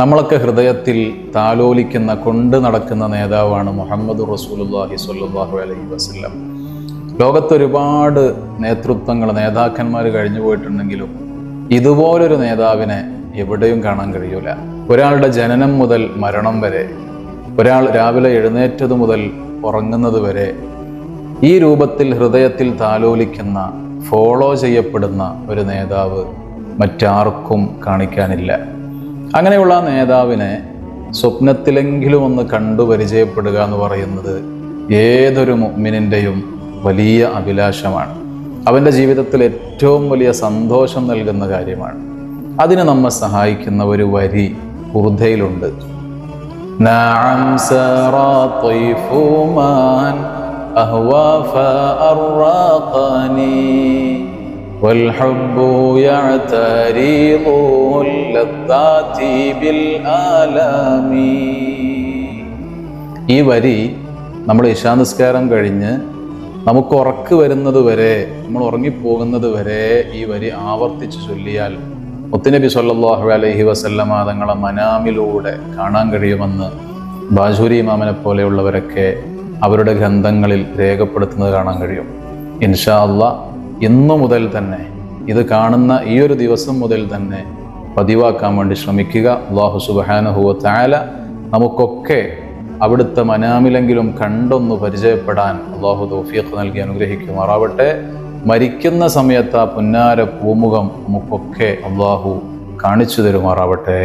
നമ്മളൊക്കെ ഹൃദയത്തിൽ താലോലിക്കുന്ന കൊണ്ട് നടക്കുന്ന നേതാവാണ് മുഹമ്മദ് റസൂലുല്ലാഹി സ്വല്ലല്ലാഹു അലൈഹി വസല്ലം. ലോകത്ത് ഒരുപാട് നേതൃത്വങ്ങൾ നേതാക്കന്മാർ കഴിഞ്ഞു പോയിട്ടുണ്ടെങ്കിലും ഇതുപോലൊരു നേതാവിനെ എവിടെയും കാണാൻ കഴിയൂല. ഒരാളുടെ ജനനം മുതൽ മരണം വരെ ഒരാൾ രാവിലെ എഴുന്നേറ്റത് മുതൽ ഉറങ്ങുന്നത് വരെ ഈ രൂപത്തിൽ ഹൃദയത്തിൽ താലോലിക്കുന്ന ഫോളോ ചെയ്യപ്പെടുന്ന ഒരു നേതാവ് മറ്റാർക്കും കാണിക്കാനില്ല. അങ്ങനെയുള്ള നേതാവിനെ സ്വപ്നത്തിലെങ്കിലും ഒന്ന് കണ്ടു പരിചയപ്പെടുക എന്ന് പറയുന്നത് ഏതൊരു മുഗ്മിനിന്റെയും വലിയ അഭിലാഷമാണ്. അവന്റെ ജീവിതത്തിൽ ഏറ്റവും വലിയ സന്തോഷം നൽകുന്ന കാര്യമാണ്. അതിന് നമ്മെ സഹായിക്കുന്ന ഒരു വരി ഉറുദ്ധയിലുണ്ട് അഹ്വാ അർറാഖാനീ والحب يعترض اللذات بالآلام ഈ വരി നമ്മൾ ഇശാനിസ്കാരം കഴിഞ്ഞ് നമുക്ക് ഉറക്ക് വരുന്നത് വരെ നമ്മൾ ഉറങ്ങിപ്പോകുന്നത് വരെ ഈ വരി ആവർത്തിച്ച് ചൊല്ലിയാൽ മുത്തുനബി സല്ലല്ലാഹു അലൈഹി വസല്ലമ തങ്ങളെ മനാമിലൂടെ കാണാൻ കഴിയുമെന്ന് ബാജൂരി ഇമാമനെ പോലെയുള്ളവരൊക്കെ അവരുടെ ഗ്രന്ഥങ്ങളിൽ രേഖപ്പെടുത്തുന്നത് കാണാൻ കഴിയും ഇൻഷാ അള്ളാ ഇന്നു മുതൽ തന്നെ ഇത് കാണുന്ന ഈ ഒരു ദിവസം മുതൽ തന്നെ പതിവാക്കാൻ വേണ്ടി ശ്രമിക്കുക. അള്ളാഹു സുബാനഹുവ താല നമുക്കൊക്കെ അവിടുത്തെ മനാമിലെങ്കിലും കണ്ടൊന്ന് പരിചയപ്പെടാൻ അള്ളാഹു തൗഫീഖ് നൽകി അനുഗ്രഹിക്കുമാറാവട്ടെ. മരിക്കുന്ന സമയത്ത് ആ പുന്നാര പൂമുഖം നമുക്കൊക്കെ അള്ളാഹു കാണിച്ചു തരുമാറാവട്ടെ.